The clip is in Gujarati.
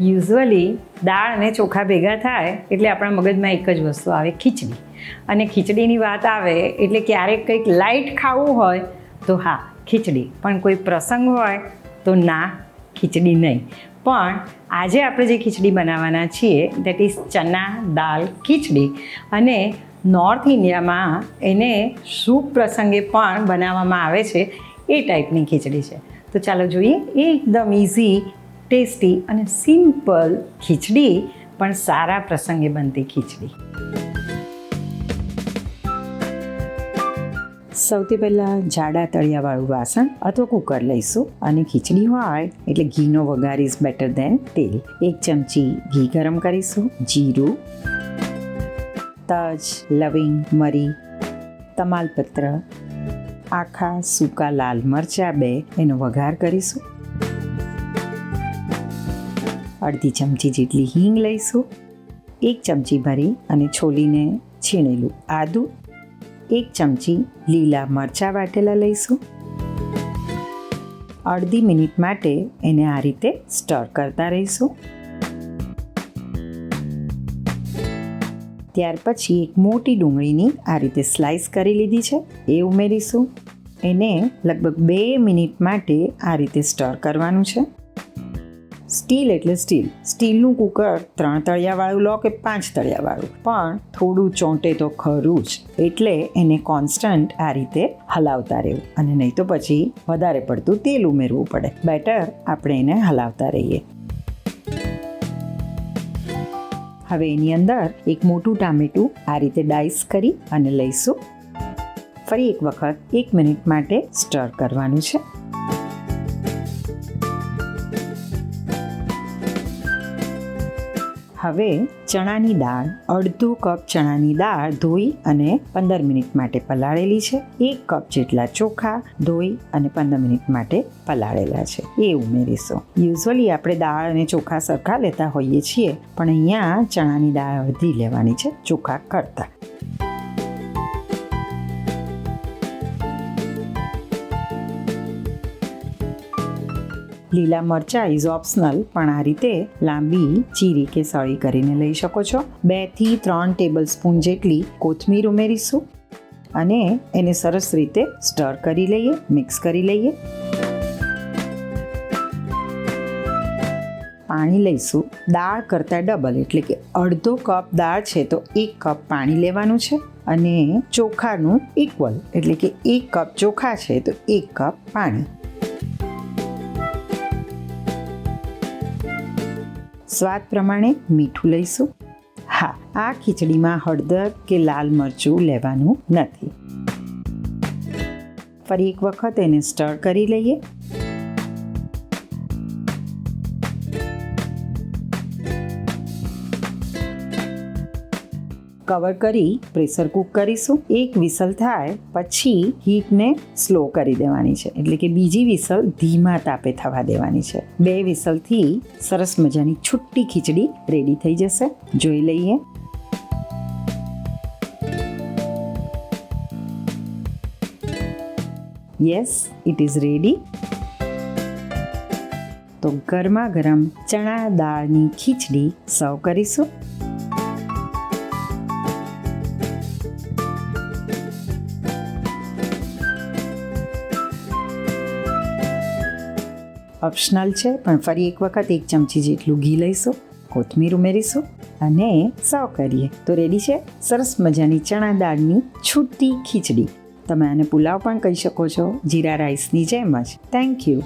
યુઝ્યુઅલી દાળ અને ચોખા ભેગા થાય એટલે આપણા મગજમાં એક જ વસ્તુ આવે, ખીચડી. અને ખીચડીની વાત આવે એટલે ક્યારેક કંઈક લાઇટ ખાવું હોય તો હા, ખીચડી. પણ કોઈ પ્રસંગ હોય તો ના, ખીચડી નહીં. પણ આજે આપણે જે ખીચડી બનાવવાના છીએ દેટ ઇઝ ચના દાલ ખીચડી. અને નોર્થ ઇન્ડિયામાં એને શુભ પ્રસંગે પણ બનાવવામાં આવે છે એ ટાઈપની ખીચડી છે. તો ચાલો જોઈએ, એકદમ easy tasty and simple khichdi, પણ સારા પ્રસંગે બનતી ખીચડી. સૌથી પહેલાં જાડા તળિયાવાળું વાસણ અથવા કુકર લઈશું અને ખીચડી હોય એટલે ઘીનો વઘાર ઇઝ બેટર દેન તેલ. એક ચમચી ઘી ગરમ કરીશું, જીરું, તજ, લવિંગ, મરી, તમાલપત્ર, આખા સૂકા લાલ મરચાં બે એનો વઘાર કરીશું. અડધી ચમચી જેટલી હિંગ લઈશું, એક ચમચી ભરી અને છોલીને છીણેલું આદું, એક ચમચી લીલા મરચાં વાટેલા લઈશું. અડધી મિનિટ માટે એને આ રીતે સ્ટર કરતા રહીશું. ત્યાર પછી એક મોટી ડુંગળીની આ રીતે સ્લાઇસ કરી લીધી છે, એ ઉમેરીશું. એને લગભગ બે મિનિટ માટે આ રીતે સ્ટર કરવાનું છે. સ્ટીલ એટલે સ્ટીલ. સ્ટીલનું કુકર ત્રણ તળિયાવાળું લો કે પાંચ તળિયાવાળું. પણ થોડું ચોંટે તો ખરું જ. એટલે એને કોન્સ્ટન્ટ આ રીતે હલાવતા રહેવું. અને નહીં તો પછી વધારે પડતું તેલ ઉમેરવું પડે. બેટર આપણે એને હલાવતા રહીએ. હવે એની અંદર એક મોટું ટામેટું આ રીતે ડાઈસ કરી અને લઈશું. ફરી એક વખત એક મિનિટ માટે સ્ટર કરવાનું છે. હવે ચણાની દાળ, અડધો કપ ચણાની દાળ ધોઈ અને પંદર મિનિટ માટે પલાળેલી છે. એક કપ જેટલા ચોખા ધોઈ અને પંદર મિનિટ માટે પલાળેલા છે. એ ઉમેરીશું. યુઝવલી આપણે દાળ અને ચોખા સરખા લેતા હોઈએ છીએ, પણ અહીંયા ચણાની દાળ અડધી લેવાની છે ચોખા કરતાં. લીલા મરચાં ઇઝ ઓપ્શનલ પણ આ રીતે લાંબી, ચીરી કે સળી કરીને લઈ શકો છો. બેથી ત્રણ ટેબલ સ્પૂન જેટલી કોથમીર ઉમેરીશું અને એને સરસ રીતે સ્ટર કરી લઈએ મિક્સ કરી લઈએ. પાણી લઈશું. દાળ કરતાં ડબલ એટલે કે અડધો કપ દાળ છે તો એક કપ પાણી લેવાનું છે અને ચોખાનું ઇક્વલ એટલે કે એક કપ ચોખા છે તો એક કપ પાણી. સ્વાદ પ્રમાણે મીઠું લઈશું. હા, આ ખીચડીમાં હળદર કે લાલ મરચું લેવાનું નથી. ફરી એક વખત એને સ્ટર કરી લઈએ. કવર કરી પ્રેશર કુક કરીશું. એક વિસલ થાય, પછી હીટને સ્લો કરી દેવાની છે. એટલે કે બીજી વિસલ ધીમા તાપે થવા દેવાની છે. બે વિસલથી સરસ મજાની છુટ્ટી ખીચડી રેડી થઈ જશે. જોઈ લઈએ. યસ ઇટ ઇઝ રેડી તો ગરમા ગરમ ચણા દાળની ખીચડી સર્વ કરીશું. ઓપ્શનલ છે, પણ ફરી એક વખત એક ચમચી જેટલું ઘી લઈશું, કોથમીર ઉમેરીશું અને સર્વ કરીએ. તો રેડી છે? સરસ મજાની ચણા દાળની છૂટી ખીચડી. તમે આને પુલાવ પણ કહી શકો છો, જીરા રાઈસની જેમ જ. Thank you